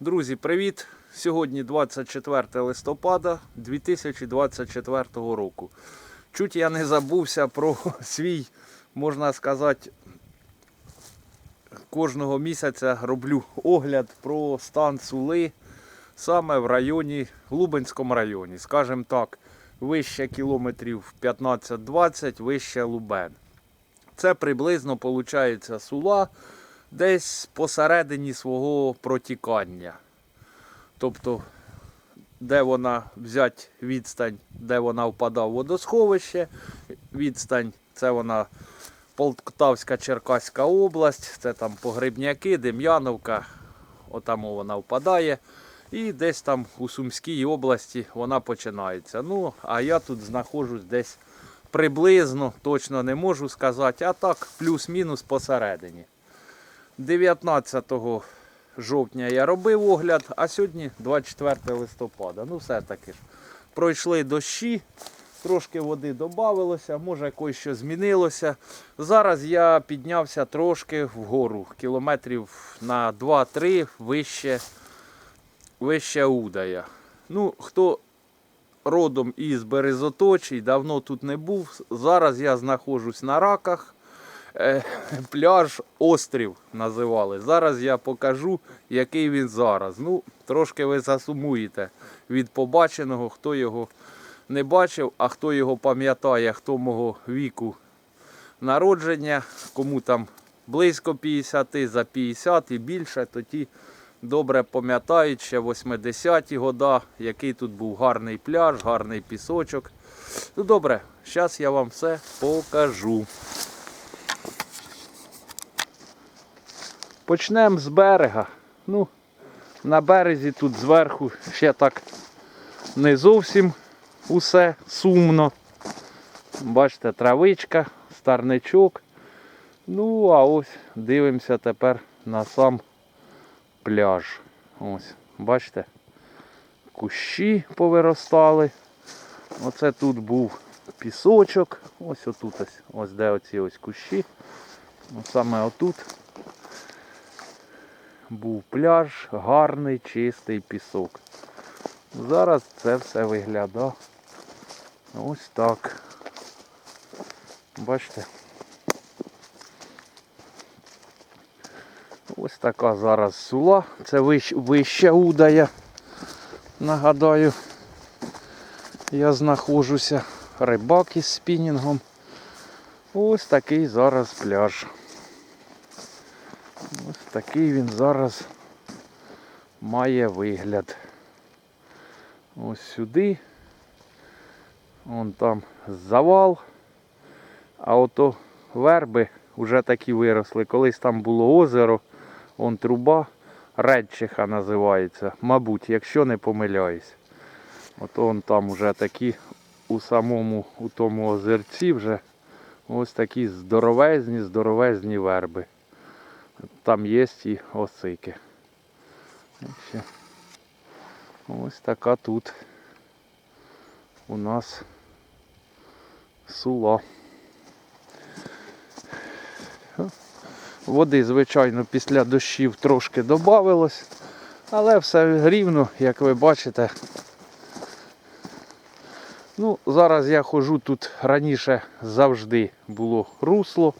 Друзі, привіт! Сьогодні 24 листопада 2024 року. Чуть я не забувся про свій, можна сказати, кожного місяця роблю огляд про стан сули саме в районі, Лубенському районі. Скажімо так, вище кілометрів 15-20, вище Лубен. Це приблизно виходить сула десь посередині свого протікання. Тобто, де вона взять відстань, де вона впадає в водосховище, відстань це вона Полтавська Черкаська область, це там Погребняки, Дем'яновка, отам вона впадає. І десь там у Сумській області вона починається. Ну, а я тут знаходжусь десь приблизно, точно не можу сказати, а так, плюс-мінус посередині. 19 жовтня я робив огляд, а сьогодні 24 листопада. Ну, все-таки ж. Пройшли дощі, трошки води додавалося, може кое-що змінилося. Зараз я піднявся трошки вгору, кілометрів на 2-3 вище, вище Удая. Ну, хто родом із Березоточі, давно тут не був. Зараз я знаходжусь на раках. Е, Пляж Острів називали. Зараз я покажу, який він зараз. Ну, трошки ви засумуєте від побаченого, хто його не бачив, а хто його пам'ятає, хто мого віку народження, кому там близько 50, за 50 і більше, то ті добре пам'ятають ще 80-ті года, який тут був гарний пляж, гарний пісочок. Ну добре, зараз я вам все покажу. Почнемо з берега. Ну, на березі тут зверху ще так не зовсім усе сумно. Бачите, травичка, старничок. Ну, а ось дивимося тепер на сам пляж. Ось, бачите, кущі повиростали. Оце тут був пісочок. Ось отут ось, ось де оці ось кущі. Саме отут був пляж, гарний, чистий пісок. Зараз це все виглядає ось так. Бачите? Ось така зараз сула. Це вищ, вища удая. Нагадаю, я знаходжуся. Рибак із спінінгом. Ось такий зараз пляж. Такий він зараз має вигляд. Ось сюди. Вон там завал. А ото верби вже такі виросли. Колись там було озеро, вон труба, Редчиха називається. Мабуть, якщо не помиляюсь. Ото вон там вже такі у самому у тому озерці вже ось такі здоровезні, здоровезні верби. Там є і осики. Ось така тут у нас сула. Води, звичайно, після дощів трошки додавалось, але все рівно, як ви бачите. Ну, зараз я ходжу тут раніше завжди було русло,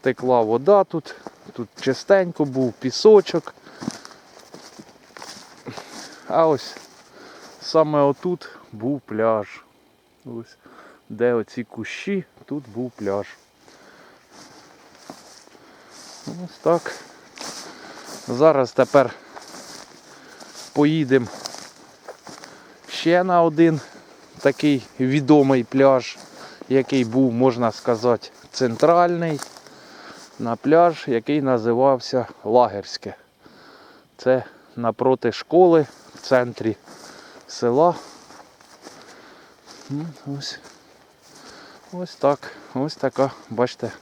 текла вода тут, тут чистенько був пісочок. А ось саме отут був пляж. Ось де оці кущі, тут був пляж. Ось так. Зараз тепер поїдемо ще на один такий відомий пляж, який був, можна сказати, центральний. На пляж, який називався Лагерське. Це напроти школи в центрі села. Ну, Ось, ось так, ось така, бачите,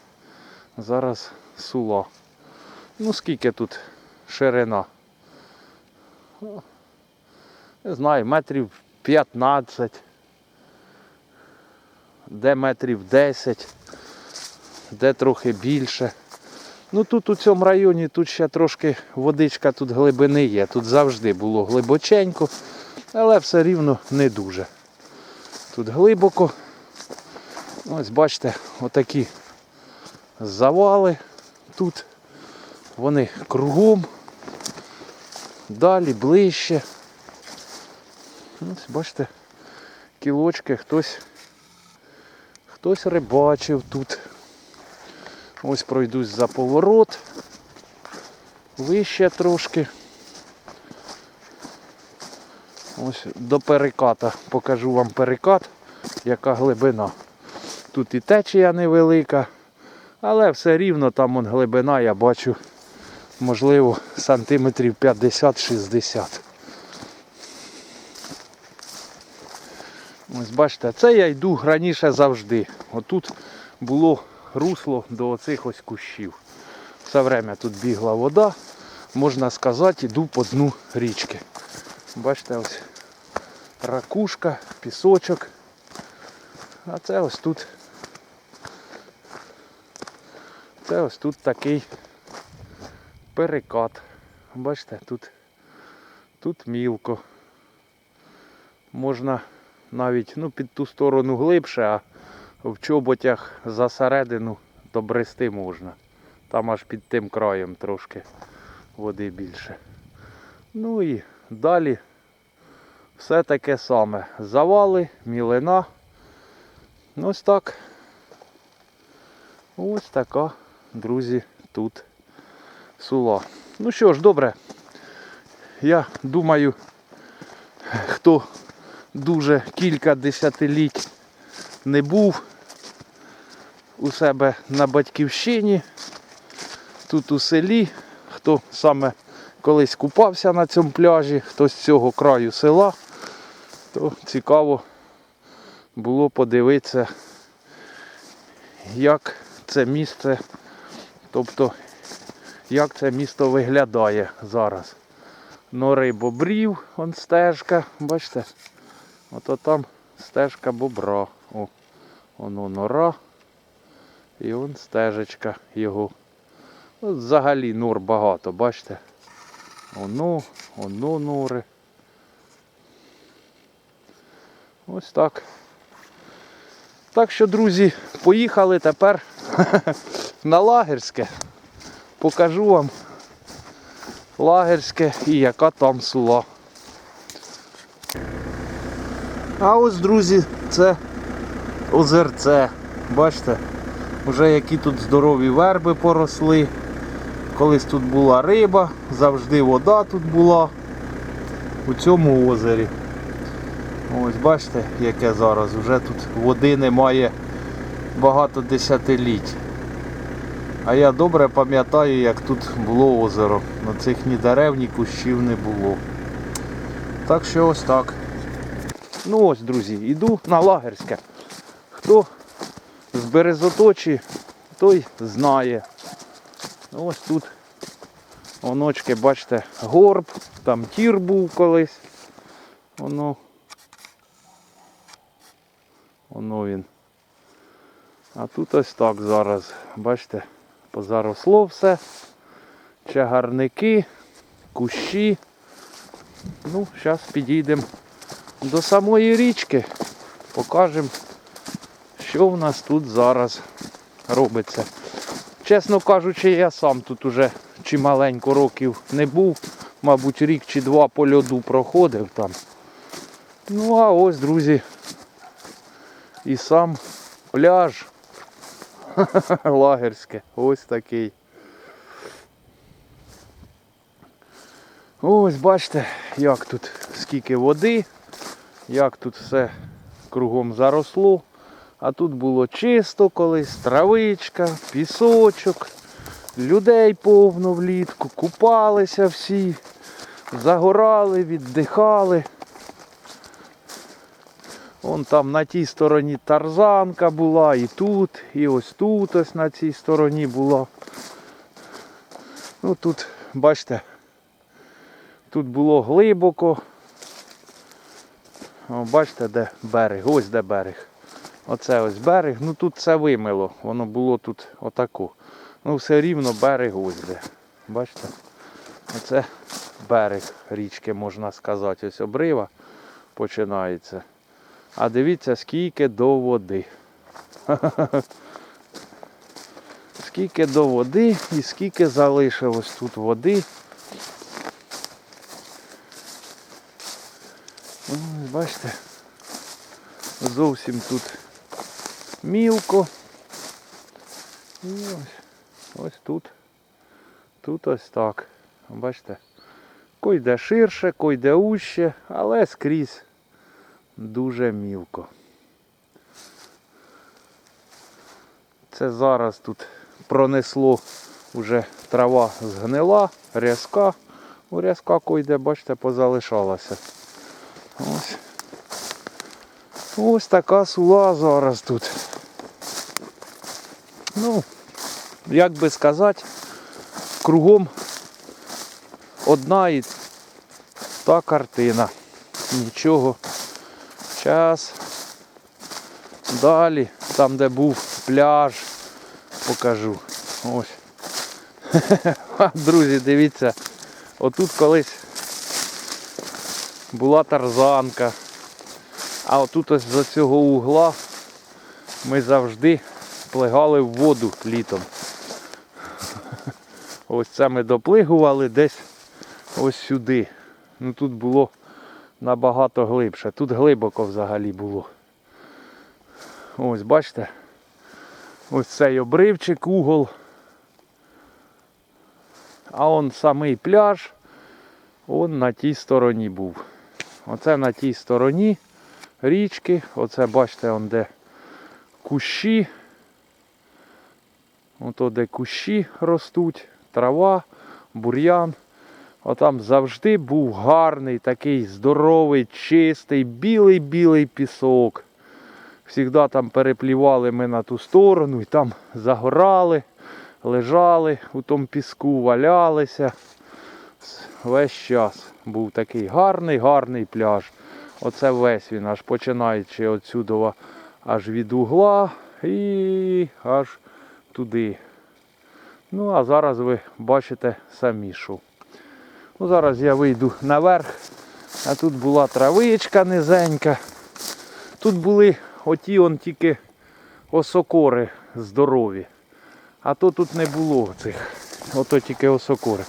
зараз сула. Ну скільки тут ширина? Не знаю, метрів 15, де метрів 10, де трохи більше. Ну тут у цьому районі тут ще трошки водичка тут глибини є. Тут завжди було глибоченько, але все рівно не дуже. Тут глибоко. Ось бачите, отакі завали тут. Вони кругом. Далі, ближче. Ось бачите, кілочки хтось, хтось рибачив тут. Ось пройдусь за поворот. Вище трошки. Ось до переката. Покажу вам перекат, яка глибина. Тут і течія невелика, але все рівно там вон глибина, я бачу, можливо, сантиметрів 50-60. Ось бачите, це я йду раніше завжди. Отут було русло до оцих ось кущів. Все время тут бігла вода, можна сказати, йду по дну річки. Бачите, ось ракушка, пісочок. А це ось тут. Це ось тут такий перекат. Бачите, тут, тут мілко. Можна навіть ну, під ту сторону глибше, а в чоботях за середину добрести можна. Там аж під тим краєм трошки води більше. Ну і далі все таке саме. Завали, мілина. Ось так. Ось така, друзі, тут сула. Ну що ж, добре. Я думаю, хто дуже кілька десятиліть не був у себе на батьківщині, тут у селі, хто саме колись купався на цьому пляжі, хто з цього краю села, то цікаво було подивитися, як це місце, тобто як це місто виглядає зараз. Нори бобрів, он стежка, бачите? Ото там стежка бобра. О, воно нора. І он стежечка його. От взагалі нор багато, бачите? Оно, оно нори. Ось так. Так що, друзі, поїхали тепер на лагерське. Покажу вам лагерське і яка там сула. А ось, друзі, це озерце. Бачите, вже які тут здорові верби поросли. Колись тут була риба, завжди вода тут була у цьому озері. Ось бачите, яке зараз. Вже тут води немає багато десятиліть. А я добре пам'ятаю, як тут було озеро. На цих ні дерев, ні кущів не було. Так що ось так. Ну ось, друзі, йду на лагерське. Хто з Березоточі, той знає. Ось тут оночки, бачите, горб, там тір був колись. Воно. Воно він. А тут ось так зараз. Бачите, позаросло все. Чагарники, кущі. Ну, зараз підійдемо до самої річки. Покажемо, що в нас тут зараз робиться. Чесно кажучи, я сам тут уже чималенько років не був. Мабуть, рік чи два по льоду проходив там. Ну а ось, друзі, і сам пляж лагерське. Ось такий. Ось бачите, як тут скільки води, як тут все кругом заросло. А тут було чисто колись, травичка, пісочок, людей повно влітку, купалися всі, загорали, віддихали. Вон там на тій стороні тарзанка була, і тут, і ось тут ось на цій стороні була. Ну тут, бачите, тут було глибоко. О, бачите, де берег, ось де берег. Оце ось берег. Ну тут це вимило. Воно було тут отако. Ну все рівно берег ось де. Бачите? Оце берег річки, можна сказати. Ось обрива починається. А дивіться, скільки до води. Скільки до води і скільки залишилось тут води. Ось, бачите, зовсім тут мілко. І ось, ось тут. Тут ось так. Бачите? Койде ширше, койде уще, але скрізь дуже мілко. Це зараз тут пронесло вже трава згнила, рязка. У рязка койде, бачите, позалишалася. Ось. Ось така сула зараз тут. Ну, як би сказати, кругом одна і та картина. Нічого. Час. Далі, там де був пляж, покажу. Ось. Друзі, дивіться, отут колись була тарзанка. А отут ось за цього угла ми завжди плигали в воду літом. Ось це ми доплигували десь ось сюди. Ну тут було набагато глибше. Тут глибоко взагалі було. Ось бачите. Ось цей обривчик, угол. А он самий пляж, он на тій стороні був. Оце на тій стороні річки. Оце бачите, он де кущі. Ото де кущі ростуть, трава, бур'ян. Отам завжди був гарний, такий здоровий, чистий, білий-білий пісок. Всігда там переплівали ми на ту сторону і там загорали, лежали у тому піску, валялися. Весь час був такий гарний, гарний пляж. Оце весь він аж починаючи отсюдова аж від угла і аж туди. Ну, а зараз ви бачите самі що. Ну, зараз я вийду наверх, а тут була травичка низенька. Тут були оті он тільки осокори здорові. А то тут не було цих. Ото тільки осокори.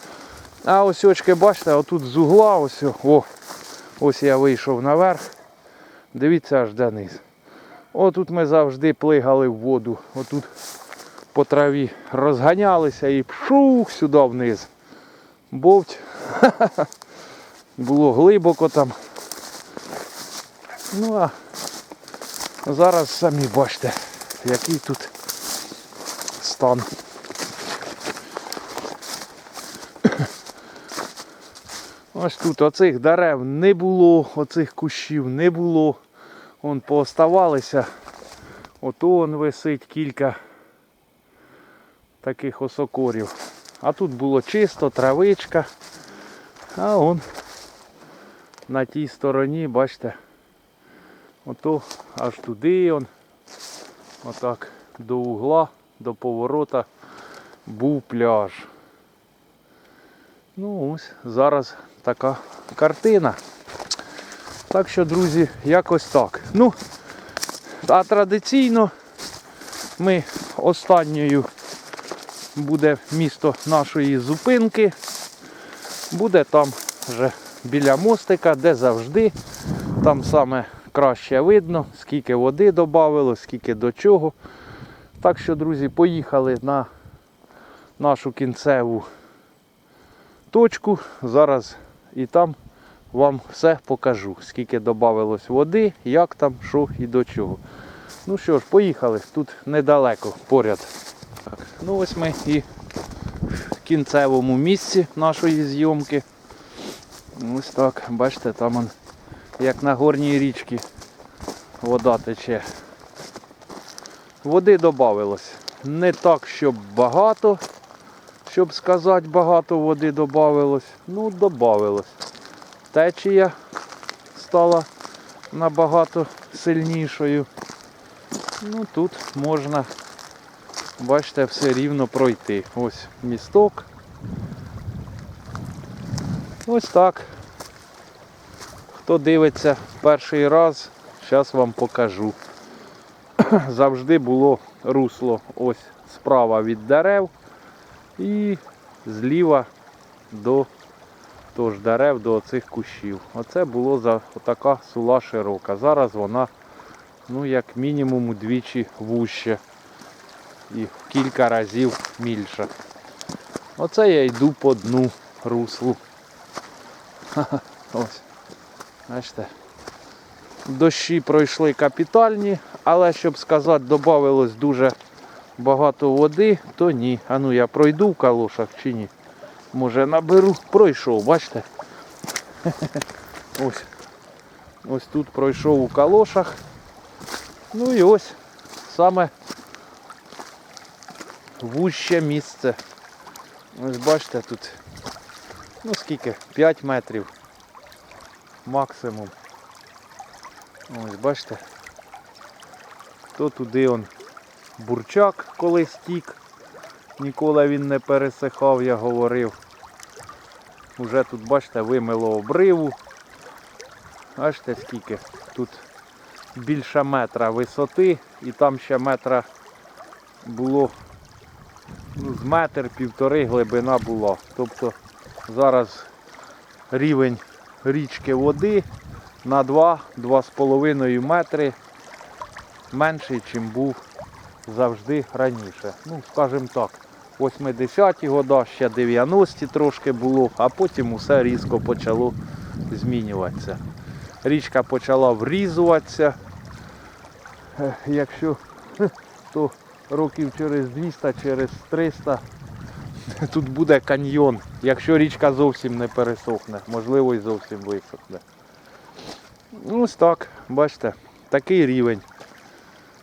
А ось очки, бачите, отут з угла, ось, о, ось я вийшов наверх. Дивіться аж де низ. Отут ми завжди плигали в воду. Отут по траві розганялися і пшух сюди вниз. Бовть. Було глибоко там. Ну а зараз самі бачите, який тут стан. Ось тут оцих дерев не було, оцих кущів не було. Вон пооставалися. Ото он висить кілька таких осокорів. А тут було чисто, травичка. А он на тій стороні, бачите, ото аж туди он, отак до угла, до поворота був пляж. Ну ось зараз така картина. Так що, друзі, якось так. Ну, а традиційно ми останньою буде місто нашої зупинки. Буде там вже біля мостика, де завжди. Там саме краще видно, скільки води додавало, скільки до чого. Так що, друзі, поїхали на нашу кінцеву точку. Зараз і там вам все покажу, скільки додавалось води, як там, що і до чого. Ну що ж, поїхали. Тут недалеко поряд. Ну ось ми і в кінцевому місці нашої зйомки. Ось так, бачите, там он, як на горній річці вода тече. Води додавалось. Не так, щоб багато, щоб сказати, багато води додавалось. Ну, додавалось. Течія стала набагато сильнішою. Ну тут можна бачите, все рівно пройти. Ось місток. Ось так. Хто дивиться перший раз, зараз вам покажу. Завжди було русло ось справа від дерев і зліва до тож дерев до оцих кущів. Оце було за така сула широка. Зараз вона ну як мінімум удвічі вужче і в кілька разів мільша. Оце я йду по дну руслу. Ха-ха, Ось. Бачите. Дощі пройшли капітальні, але щоб сказати, додавалось дуже багато води, то ні. А ну я пройду в калошах чи ні? Може наберу. Пройшов, бачите? Ось. Ось тут пройшов у калошах. Ну і ось саме вуще місце. Ось бачите тут. Ну скільки? 5 метрів максимум. Ось бачите. То туди он бурчак колись тік. Ніколи він не пересихав, я говорив. Уже тут, бачите, вимило обриву. Бачите скільки? Тут більше метра висоти і там ще метра було ну, з метр півтори глибина була. Тобто зараз рівень річки води на 2-2,5 метри менший, ніж був завжди раніше. Ну, скажімо так, 80-ті года, ще 90-ті трошки було, а потім усе різко почало змінюватися. Річка почала врізуватися. Е, Якщо то років через 200, через 300 тут буде каньйон, якщо річка зовсім не пересохне, можливо і зовсім висохне. Ну, Ось так, бачите, такий рівень.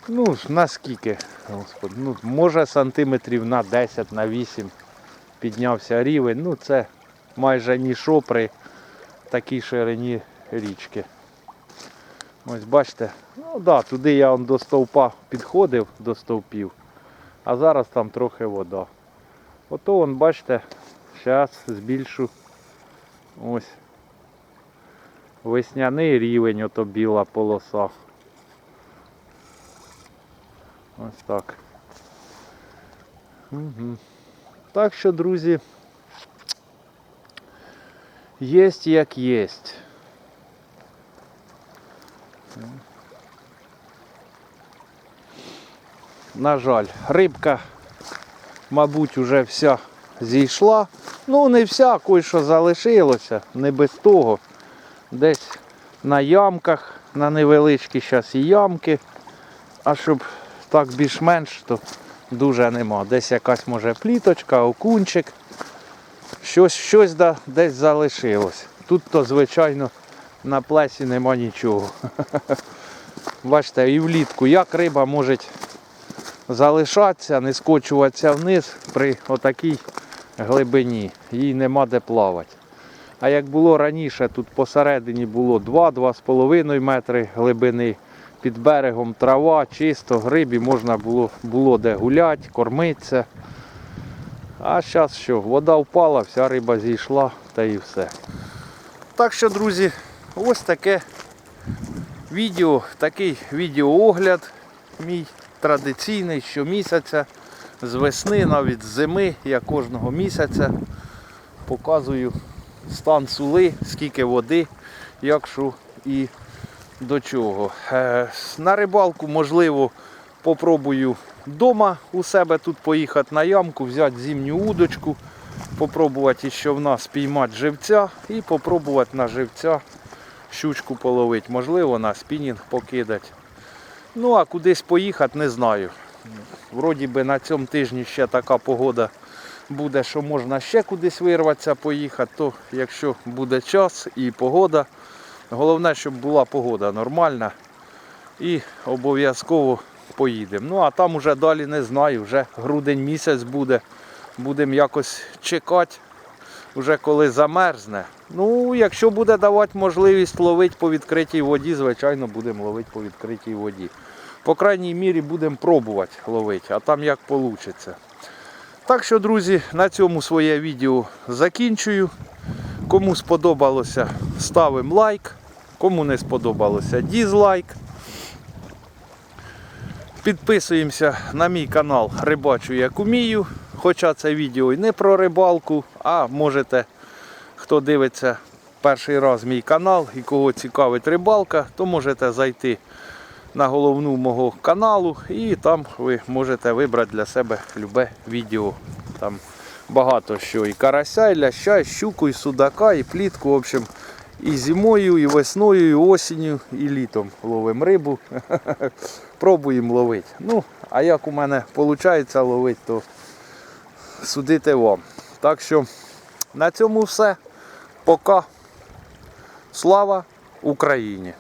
Ну, наскільки, господи, ну, може сантиметрів на 10, на 8 піднявся рівень. Ну, це майже ніщо при такій ширині річки. Ось бачите, ну да, туди я он до стовпа підходив до стовпів, а зараз там трохи вода. Ото вон, бачите, зараз збільшу ось весняний рівень, ото біла полоса. Ось так. Угу. Так що, друзі, єсть як єсть. На жаль, рибка, мабуть, уже вся зійшла. Ну, не вся, кое-що залишилося, не без того. Десь на ямках, на невеличкі зараз і ямки. А щоб так більш-менш, то дуже нема. Десь якась може пліточка, окунчик. Щось, щось да, десь залишилось. Тут то, звичайно, на плесі нема нічого. Бачите, і влітку як риба може залишатися, не скочуватися вниз при отакій глибині. Їй нема де плавати. А як було раніше, тут посередині було 2-2,5 метри глибини. Під берегом трава, чисто, грибі можна було, було де гуляти, кормитися. А зараз що, вода впала, вся риба зійшла та і все. Так що, друзі, ось таке відео, такий відеоогляд мій традиційний щомісяця, з весни, навіть з зими, я кожного місяця показую стан сули, скільки води, як що і до чого. Е, На рибалку, можливо, попробую вдома у себе тут поїхати на ямку, взяти зимню удочку, попробувати що в нас спіймати живця і попробувати на живця щучку половити. Можливо, на спінінг покидати. Ну а кудись поїхати, не знаю. Вроді би на цьому тижні ще така погода буде, що можна ще кудись вирватися, поїхати, то якщо буде час і погода, головне, щоб була погода нормальна і обов'язково поїдемо. Ну а там уже далі не знаю, вже грудень місяць буде. Будемо якось чекати, вже коли замерзне. Ну, якщо буде давати можливість ловити по відкритій воді, звичайно, будемо ловити по відкритій воді. По крайній мірі будемо пробувати ловити, а там як вийде. Так що, друзі, на цьому своє відео закінчую. Кому сподобалося, ставимо лайк. Кому не сподобалося, дізлайк. Підписуємося на мій канал Рибачу як умію. Хоча це відео і не про рибалку, а можете, хто дивиться перший раз мій канал і кого цікавить рибалка, то можете зайти на головну мого каналу і там ви можете вибрати для себе любе відео. Там багато що і карася, і ляща, і щуку, і судака, і плітку. В общем, і зимою, і весною, і осінню, і літом ловимо рибу. Пробуємо ловити. Ну, а як у мене виходить ловити, то судите вам. Так що на цьому все. Пока. Слава Україні!